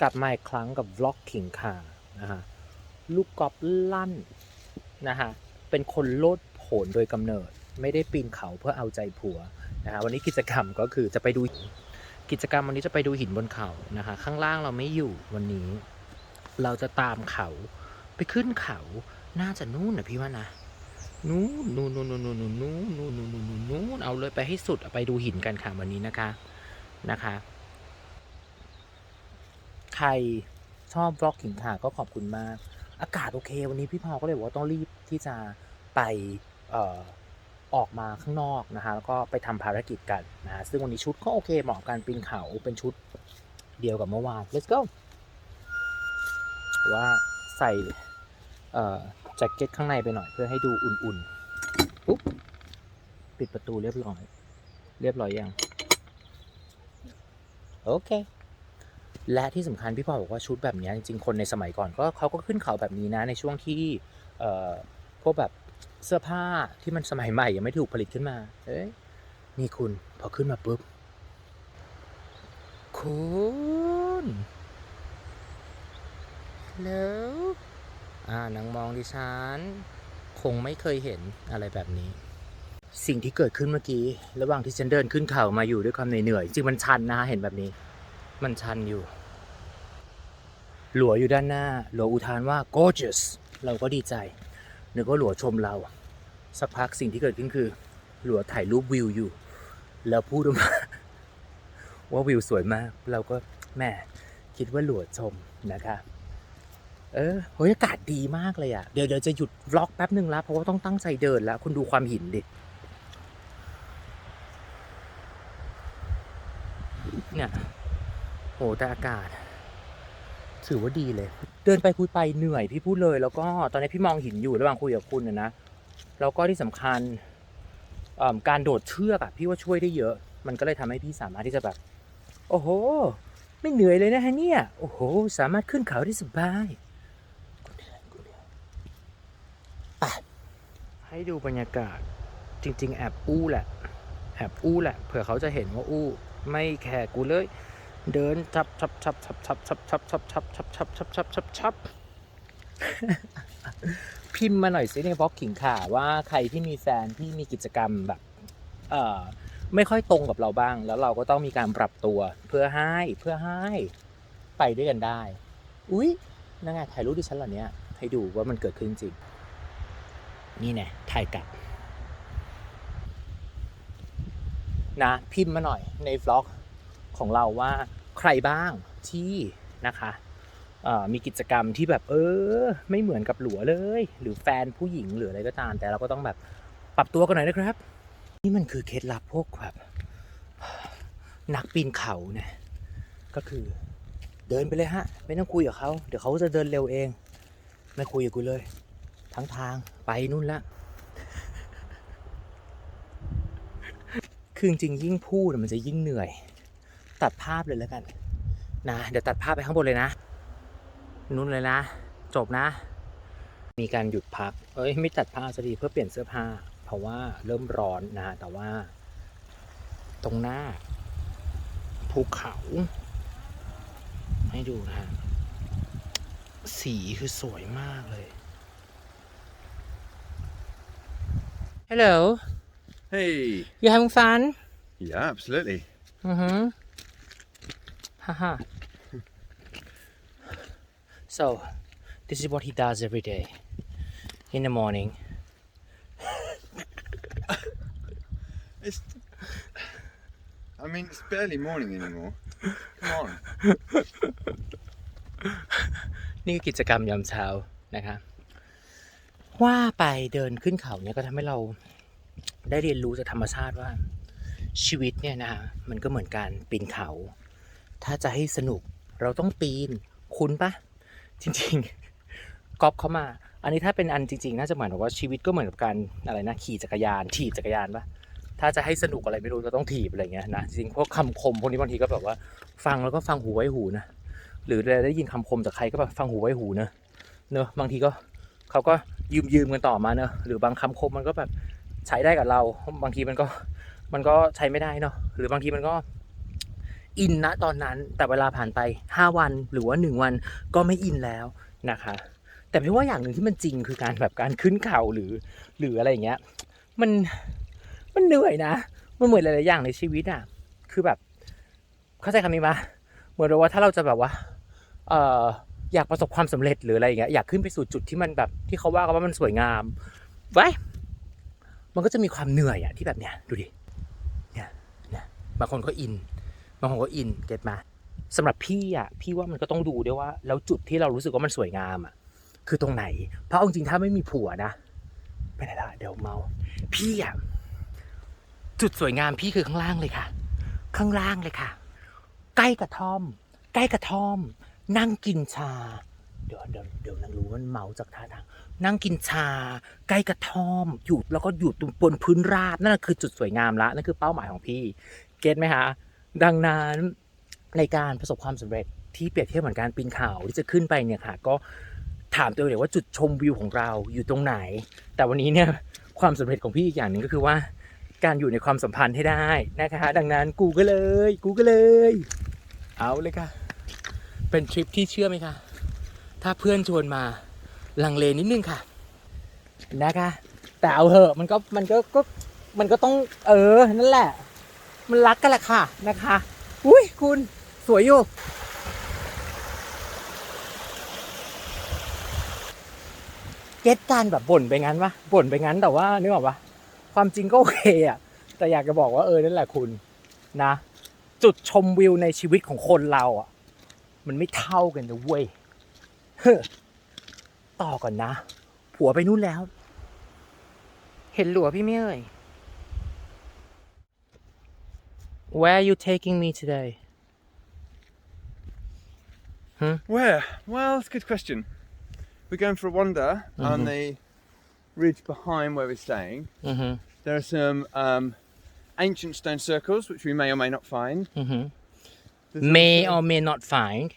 กลับมาอีกครั้งกับ Vlog ขิงขานะฮะลูกกอล์ฟลั่นนะฮะเป็นคนโลดโผนโดยกำเนิด ไม่ได้ปีนเขาเพื่อเอาใจผัวนะฮะวันนี้กิจกรรมก็คือจะไปดูกิจกรรมวันนี้จะไปดูหินบนเขานะคะข้างล่างเราไม่อยู่วันนี้ เราจะตามเขาไปขึ้นเขาน่าจะนู่นนะพี่ว่านะนู่นนู่นนู่นนู่นนู่นนู่นนู่นนู่นนู่นนู่นเอาเลยไปให้สุดไปดูหินกันค่ะวันนี้นะคะนะคะ ใครชอบบล็อกหินค่ะก็ขอบคุณมาก อากาศโอเค วันนี้พี่พอก็เลยบอกว่าต้องรีบที่จะไปออออกมาข้างนอกนะคะแล้วก็ไปทำภารกิจกันนะะซึ่งวันนี้ชุดก็โอเคเหมาะกับการปีนเขาเป็นชุดเดียวกับเมื่อวาน let's go ว่าใส่แจ็คเก็ตข้างในไปหน่อยเพื่อให้ดูอุ่นๆปุ๊บปิดประตูเรียบร้อย เรียบร้อยยัง โอเค และที่สำคัญพี่พอบอกว่าชุดแบบนี้จริงๆคนในสมัยก่อนก็เขาก็ขึ้นเขาแบบนี้นะในช่วงที่พวกแบบเสื้อผ้าที่มันสมัยใหม่ยังไม่ถูกผลิตขึ้นมาเอ้ยนี่คุณพอขึ้นมาปุ๊บคุณแล้วอ่านางมองดิฉันคงไม่เคยเห็นอะไรแบบนี้ สิ่งที่เกิดขึ้นเมื่อกี้ ระหว่างที่ฉันเดินขึ้นเขามาอยู่ด้วยความเหนื่อยๆจริงมันชันนะเห็นแบบนี้ มันชันอยู่ หลัวอยู่ด้านหน้า หลัวอุทานว่า gorgeous เราก็ดีใจนึกว่าหลัวชมเรา สักพักสิ่งที่เกิดขึ้นคือ หลัวถ่ายรูปวิวอยู่ แล้วพูดออกมาว่าวิวสวยมาก เราก็แหม่คิดว่าหลัวชมนะคะเออโหยอากาศดีมากเลยอะ่ะ เดี๋ยวเดี๋ยวจะหยุดวล็อกแป๊บหนึ่งแล้วเพราะว่าต้องตั้งใจเดินแล้ว คุณดูความหินดิ เนี่ย แต่อากาศ ถือว่าดีเลย เดินไปคุยไปเหนื่อยพี่พูดเลย แล้วก็ตอนนี้พี่มองหินอยู่ระหว่างคุยกับคุณนะนะแล้วก็ที่สำคัญเอิ่มการโดดเชือกอะพี่ว่าช่วยได้เยอะ มันก็เลยทำให้พี่สามารถที่จะแบบ โอ้โห ไม่เหนื่อยเลยนะฮะเนี่ยโอ้โห สามารถขึ้นเขาได้สบายไปให้ดูบรรยากาศจริง ๆ แอบอู้แหละแอบอู้แหละเผื่อเขาจะเห็นว่าอู้ ไม่แคร์กูเลย เดินชับชับชับชับชับชับชับชับชับชับชับชับชับชับชับพิมพ์มาหน่อยสิในบล็อกขิงข่าว่าใครที่มีแฟนที่มีกิจกรรมแบบเอ่อไม่ค่อยตรงกับเราบ้าง แล้วเราก็ต้องมีการปรับตัวเพื่อให้เพื่อให้ไปด้วยกันได้ อุ๊ยนั่นไงถ่ายรูปดิฉันเหล่านี้ให้ดูว่ามันเกิดขึ้นจริง นี่แน่ถ่ายกลับนะพิมพ์มาหน่อยในวล็อก ของเราว่าใครบ้างที่นะคะมีกิจกรรมที่แบบเออ ไม่เหมือนกับหลัวเลย หรือแฟนผู้หญิงหรืออะไรก็ตาม แต่เราก็ต้องแบบปรับตัวกันหน่อยนะครับ นี่มันคือเคล็ดลับพวกแบบนักปีนเขาเนี่ยก็คือเดินไปเลยฮะ ไม่ต้องคุยกับเขาเดี๋ยวเขาจะเดินเร็วเอง ไม่คุยกับกูเลย ทั้งทางไปนู่นละคือจริงยิ่งพูดมันจะยิ่งเหนื่อย ตัดภาพเลยแล้วกันนะเดี๋ยวตัดภาพไปข้างบนเลยนะนู่นเลยนะ จบนะ มีการหยุดพัก เอ้ยไม่ตัดภาพสักทีเพื่อเปลี่ยนเสื้อผ้า เพราะว่าเริ่มร้อนนะแต่ว่า ตรงหน้าภูเขา ให้ดูนะฮะสีคือสวยมากเลย Hello Hey. you having fun Yeah, absolutely. Mm-hmm. Haha. so, this is what he does every day. In the morning. It's. I mean, it's barely morning anymore. Come on. นี่คือกิจกรรมยามเช้านะคะว่าไปเดินขึ้นเขาเนี่ยก็ทำให้เราได้เรียนรู้จากธรรมชาติว่าชีวิตเนี่ยนะฮะมันก็เหมือนการปีนเขา ถ้าจะให้สนุกเราต้องปีน คุ้นปะจริงๆก๊อปเข้ามา อันนี้ถ้าเป็นอันจริง ๆ น่าจะเหมือนกับว่าชีวิตก็เหมือนกับการอะไรนะขี่จักรยานถีบจักรยานปะถ้าจะให้สนุกอะไรไม่รู้ก็ต้องถีบอะไรเงี้ยนะจริงๆพวกคำคมพวกนี้บางทีก็แบบว่าฟังแล้วก็ฟังหูไว้หูนะหรือได้ยินคำคมจากใครก็แบบฟังหูไว้หูเนอะเนอะบางทีก็เขาก็ยืมยืมกันต่อมาเนอะหรือบางคำคมมันก็แบบใช้ได้กับเรา บางทีมันก็มันก็ใช้ไม่ได้เนอะหรือบางทีมันก็ อินนะตอนนั้น แต่เวลาผ่านไป 5 วันหรือว่า 1 วันก็ไม่อินแล้วนะคะ แต่ไม่ว่าอย่างหนึ่งที่มันจริงคือการแบบการขึ้นเขาหรือ หรืออะไรอย่างเงี้ย มันมันเหนื่อยนะ มันเหมือนหลายๆอย่างในชีวิตอะ คือแบบ เข้าใจคำนี้ปะเหมือนกับว่าถ้าเราจะแบบว่า เอ่ออยากประสบความสำเร็จหรืออะไรอย่างเงี้ยอยากขึ้นไปสู่จุดที่มันแบบที่เขาว่ากันว่ามันสวยงามไว้มันก็จะมีความเหนื่อยอะที่แบบเนี้ยดูดิเนี่ยเนี่ยบางคนก็อิน บางคนก็อินเก็ตมาสำหรับพี่อะพี่ว่ามันก็ต้องดูด้วยว่า แล้วจุดที่เรารู้สึกว่ามันสวยงามอะคือตรงไหน เพราะจริงถ้าไม่มีผัวนะไปไหนละเดี๋ยวเมา พี่อะจุดสวยงามพี่คือข้างล่างเลยค่ะ ข้างล่างเลยค่ะ ใกล้กระท่อม ใกล้กระท่อม นั่งกินชา เดี๋ยวเดี๋ยวเดี๋ยวนางรู้ว่าเมาจากท่าทางนั่งกินชา ใกล้กระท่อมอยู่แล้วก็อยู่ตรงบนพื้นราบนั่นคือจุดสวยงามละนั่นคือเป้าหมายของพี่ เก็ตไหมฮะ ดังนั้นในการประสบความสำเร็จที่เปรียบเทียบเหมือนการปีนเขาที่จะขึ้นไปเนี่ยค่ะ ก็ถามตัวเองว่าจุดชมวิวของเราอยู่ตรงไหน แต่วันนี้เนี่ยความสำเร็จของพี่อีกอย่างหนึ่งก็คือว่าการอยู่ในความสัมพันธ์ให้ได้นะคะ ดังนั้นกูก็เลย กูก็เลย เอาเลยค่ะ เป็นทริปที่เชื่อไหมคะ ถ้าเพื่อนชวนมาลังเลนิดนึงค่ะ นะคะ แต่เอาเหอะมันก็มันก็ก็มันก็ต้องเออนั่นแหละ มันรักกันแหละค่ะนะคะ อุ้ยคุณสวยอยู่ เก็ตการแบบบ่นไปงั้นวะบ่นไปงั้นแต่ว่านึกออกปะความจริงก็โอเคอะแต่อยากจะบอกว่าเออนั่นแหละคุณนะ จุดชมวิวในชีวิตของคนเราอะ มันไม่เท่ากันนะเว้ยเฮ้อต่อก่อนนะ ผัวไปนู่นแล้ว เห็นหลัวพี่ไม่เอ่ย Where are you taking me today Where? Well, that's a good question. We're going for a wander on Mhm. the ridge behind where we're staying. อือฮึ There are some um, ancient stone circles which we may or may not find. อือฮึ There's may also- or may not find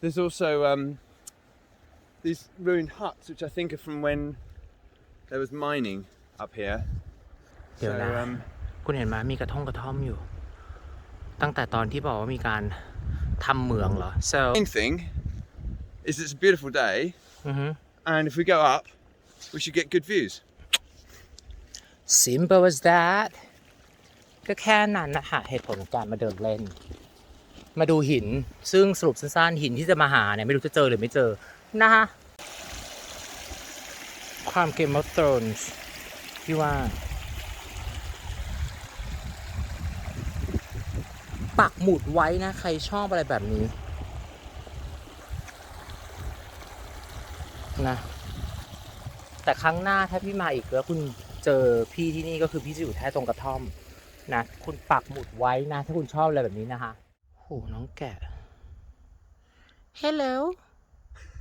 There's also um, these ruined huts, which I think are from when there was mining up here. เดี๋ยว So, นะ um, คุณเห็นไหมมีกระท่องกระท่อมอยู่ ตั้งแต่ตอนที่บอกว่ามีการทำเหมืองเหรอ so main thing is it's a beautiful day, อือฮึ and if we go up, we should get good views. simple as that ก็แค่นั้นนะคะเหตุผลของการมาเดินเล่น มาดูหินซึ่งสรุปสั้นๆหินที่จะมาหาเนี่ยไม่รู้จะเจอหรือไม่เจอนะคะความเกมอ f โ h รนส์ที่ว่า ปักหมุดไว้นะ ใครชอบอะไรแบบนี้นะ แต่ครั้งหน้าถ้าพี่มาอีกแล้วคุณเจอพี่ที่นี่ก็คือพี่จะอยู่แค่ตรงกระท่อมนะคุณปักหมุดไว้นะ ถ้าคุณชอบอะไรแบบนี้นะคะโอ้น้องแกะ Hello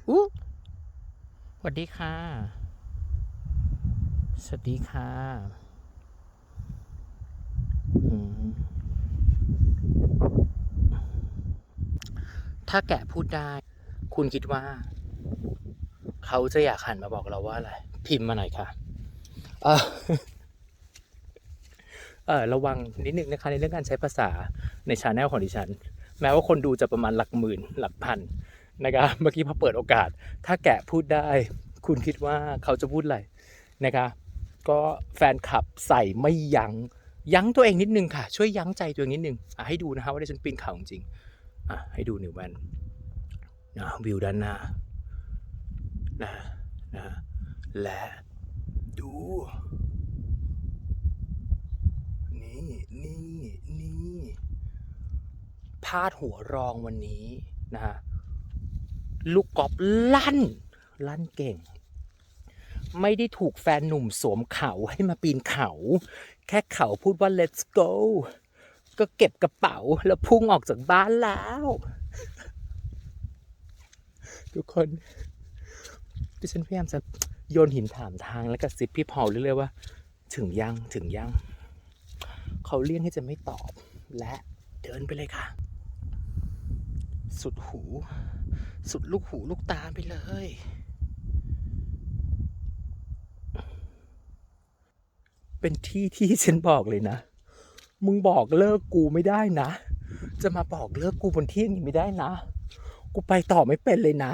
อู้สวัสดีค่ะ สวัสดีค่ะ ถ้าแกะพูดได้ คุณคิดว่า เขาจะอยากหันมาบอกเราว่าอะไร พิมพ์มาหน่อยค่ะเออเออระวังนิดนึงนะคะในเรื่องการใช้ภาษาในชาแนลของดิฉัน แม้ว่าคนดูจะประมาณหลักหมื่นหลักพันนะครับเมื่อกี้พอเปิดโอกาส ถ้าแกะพูดได้ คุณคิดว่าเขาจะพูดอะไรนะคะ ก็แฟนคลับใส่ไม่ยัง้งยั้งตัวเองนิดนึงค่ะ ช่วยยั้งใจตัวเองนิดนึงอะให้ดูนะคะว่าดิฉันปีนเขาจริง อะให้ดูนึ่งแวนนะวิวด้านหน้านะนะและดู นี่นี่นี่พาดหัวรองวันนี้นะฮะลูกกอล์ฟลั่น ลั่นเก่ง ไม่ได้ถูกแฟนหนุ่มสวมเขาให้มาปีนเขา แค่เขาพูดว่า let's go ก็เก็บกระเป๋าแล้วพุ่งออกจากบ้านแล้ว ทุกคนดิฉันพยายามจะโยนหินถามทางแล้วก็ซิปพี่พอลเรื่อยๆว่า ถึงยังถึงยัง เขาเลี่ยงที่จะไม่ตอบ และเดินไปเลยค่ะ สุดหู สุดลูกหูลูกตาไปเลยเป็นที่ที่ฉันบอกเลยนะ มึงบอกเลิกกูไม่ได้นะ จะมาบอกเลิกกูบนที่ยงนี้ไม่ได้นะ กูไปต่อไม่เป็นเลยนะ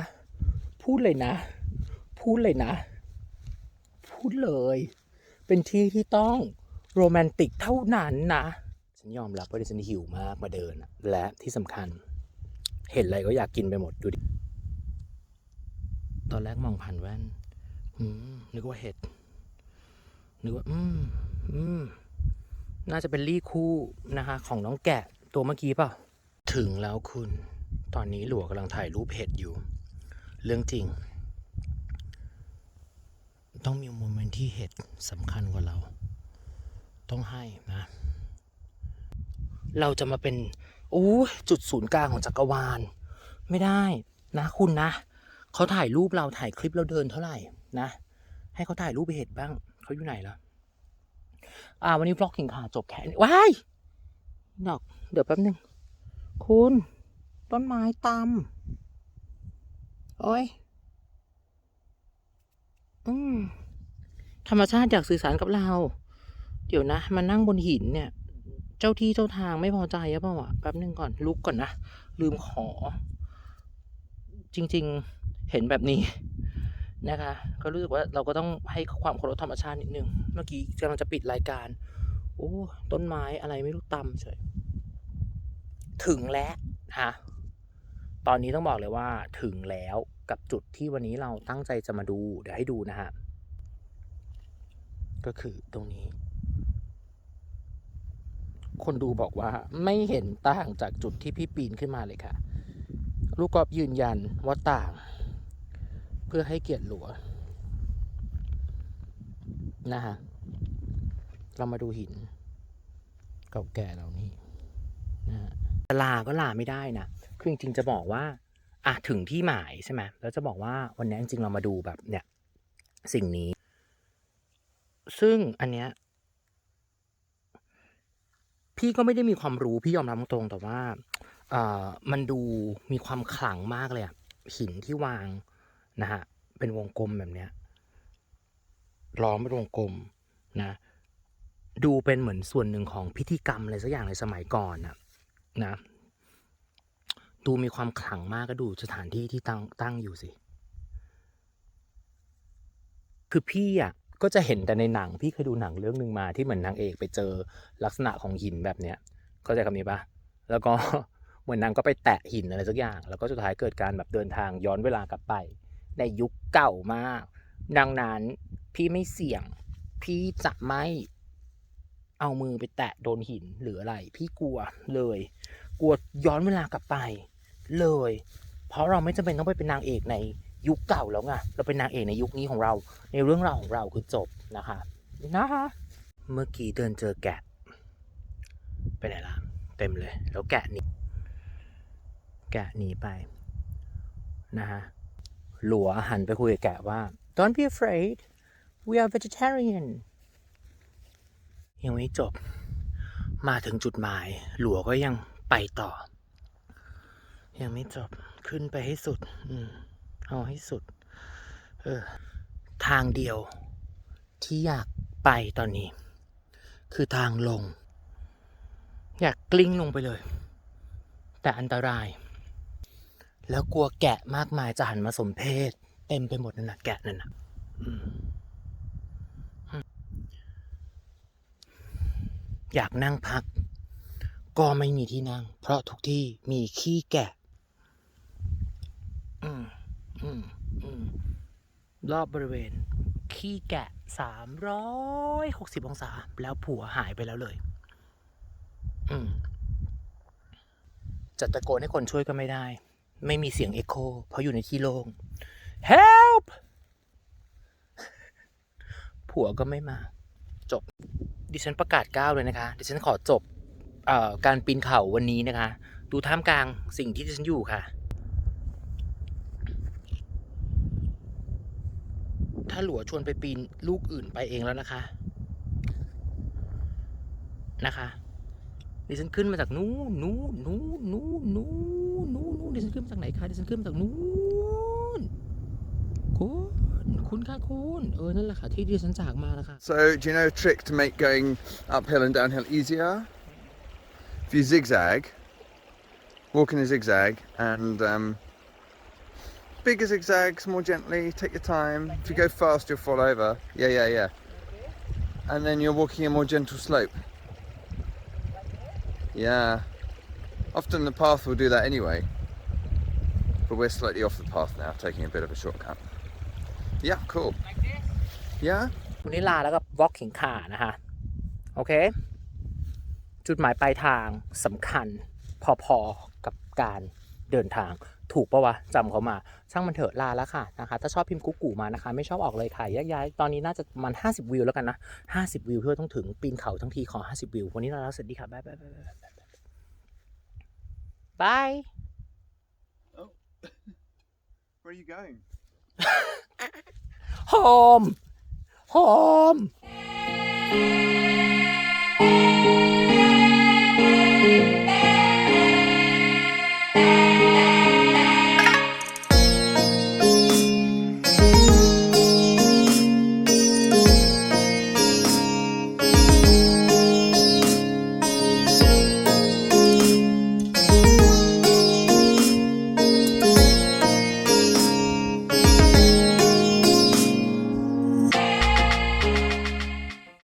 พูดเลยนะ พูดเลยนะ พูดเลย เป็นที่ที่ต้องโรแมนติกเท่านั้นนะ ฉันยอมรับว่าดิฉันหิวมากมาเดิน และที่สำคัญ เห็นอะไรก็อยากกินไปหมดดูดิ ตอนแรกมองผ่านแว่นนึกว่าเห็ด นึกว่า อืม อืม น่าจะเป็นลี่คู่นะคะของน้องแกะตัวเมื่อกี้เปล่า ถึงแล้วคุณ ตอนนี้หลัวกำลังถ่ายรูปเห็ดอยู่ เรื่องจริง ต้องมีโมเมนต์ที่เห็ดสำคัญกว่าเรา ต้องให้นะ เราจะมาเป็นอู้จุดศูนย์กลางของจักรวาล ไม่ได้นะคุณนะ เขาถ่ายรูปเราถ่ายคลิปเราเดินเท่าไหร่นะ ให้เขาถ่ายรูปไปเห็ดบ้าง เขาอยู่ไหนแล้ว อ่า วันนี้ vlog ขิงขาจบแค่นี้ว้ายดอก เดี๋ยวแป๊บหนึ่งคุณ ต้นไม้ตำโอ้ย อืม ธรรมชาติอยากสื่อสารกับเรา เดี๋ยวนะมานั่งบนหินเนี่ย เจ้าที่เจ้าทางไม่พอใจหรือเปล่าวะแป๊บหนึ่งก่อนลุกก่อนนะ ลืมขอ จริง ๆ เห็นแบบนี้ นะคะ ก็รู้สึกว่าเราก็ต้องให้ความเคารพธรรมชาตินิดนึง เมื่อกี้กำลังจะปิดรายการ โอ้ต้นไม้อะไรไม่รู้ตำเฉยถึงแล้วฮะตอนนี้ต้องบอกเลยว่าถึงแล้วกับจุดที่วันนี้เราตั้งใจจะมาดู เดี๋ยวให้ดูนะฮะ ก็คือตรงนี้ คนดูบอกว่าไม่เห็นต่างจากจุดที่พี่ปีนขึ้นมาเลยค่ะ ลูกกอล์ฟยืนยันว่าต่าง เพื่อให้เกียรติหลัวนะฮะ เรามาดูหิน เก่าแก่เหล่านี้นะฮะลาก็ลาไม่ได้นะคือจริงๆจะบอกว่าอะถึงที่หมายใช่ไหมแล้วจะบอกว่าวันนี้จริงๆเรามาดูแบบเนี่ย สิ่งนี้ ซึ่งอันเนี้ยพี่ก็ไม่ได้มีความรู้พี่ยอมรับตรงๆแต่ว่าเอ่อมันดูมีความขลังมากเลยอะหินที่วาง นะฮะเป็นวงกลมแบบเนี้ยล้อมเป็นวงกลมนะดูเป็นเหมือนส่วนหนึ่งของพิธีกรรมอะไรสักอย่างในสมัยก่อนนะนะดูมีความขลังมากก็ดูสถานที่ที่ตั้งตั้งอยู่สิ คือพี่อะก็จะเห็นแต่ในหนังพี่เคยดูหนังเรื่องหนึ่งมาที่เหมือนนางเอกไปเจอลักษณะของหินแบบเนี้ยเข้าใจคำนี้ปะแล้วก็เหมือนนางก็ไปแตะหินอะไรสักอย่าง แล้วก็สุดท้ายเกิดการแบบเดินทางย้อนเวลากลับไป ในยุคเก่ามาก ดังนั้นพี่ไม่เสี่ยง พี่จะไม่เอามือไปแตะโดนหินหรืออะไร พี่กลัวเลย กลัวย้อนเวลากลับไป เลย เพราะเราไม่จำเป็นต้องไปเป็นนางเอกในยุคเก่าแล้วไงเราเป็นนางเอกในยุคนี้ของเรา ในเรื่องราวของเราคือจบนะคะนะคะเมื่อกี้เดินเจอแกะไปไหนล่ะเต็มเลย แล้วแกะหนีแกะหนีไปนะฮะ หลัวหันไปคุยกับแกะว่า don't be afraid we are vegetarian ยังไม่จบ มาถึงจุดหมาย หลัวก็ยังไปต่อ ยังไม่จบขึ้นไปให้สุด อืมเอาให้สุด เออ ทางเดียวที่อยากไปตอนนี้ คือทางลง อยากกลิ้งลงไปเลย แต่อันตราย แล้วกลัวแกะมากมายจะหันมาสมเพศ เต็มไปหมดนั่นนะแกะนั่นนะอยากนั่งพัก ก็ไม่มีที่นั่ง เพราะทุกที่มีขี้แกะรอบบริเวณ ขี้แกะสามร้อยหกสิบองศา แล้วผัวหายไปแล้วเลย อืมจะตะโกนให้คนช่วยก็ไม่ได้ ไม่มีเสียงเอ็โคเพราะอยู่ในที่โล่ง help ผัวก็ไม่มา จบ ดิฉันประกาศก้าวเลยนะคะ ดิฉันขอจบอการปีนเขาวันนี้นะคะ ดูท่ามกลางสิ่งที่ดิฉันอยู่ค่ะ ถ้าหลัวชวนไปปีนลูกอื่นไปเองแล้วนะคะ นะคะ ดิฉันขึ้นมาจากนู้นนู้นนู้นนู้นนู้น นู้นนู้นดิฉันขึ้นมาจากไหนคะ ดิฉันขึ้นมาจากนู้นคุณคุณค่ะคุณ เออ นั่นแหละค่ะ ที่ดิฉันจากมานะคะ So, do you know a trick to make going uphill and downhill easier? If you zigzag walk in a zigzag and um, bigger zigzags more gently. Take your time. If you go fast, you'll fall over. Yeah, yeah, yeah. And then you're walking a more gentle slope. Yeah. Often the path will do that anyway. But we're slightly off the path now, taking a bit of a shortcut. Yeah, cool. Yeah? วันนี้ลาแล้วก็วอล์กเข็งขานะคะ โอเค จุดหมายปลายทางสำคัญพอๆกับการเดินทางถูกปะวะจำเขามา ช่างมันเถอะลาแล้วค่ะนะคะ ถ้าชอบพิมพ์กุ๊กกูมานะคะ ไม่ชอบออกเลยค่ะแยกย้ายตอนนี้น่าจะประมัน 50 วิวแล้วกันนะ 50 วิวเพื่อต้องถึงปีนเขาทั้งทีขอ 50 วิว วันนี้ลาแล้วสวัสดีค่ะบ๊ายบาย Bye. Oh. Where are you going? Home. Home.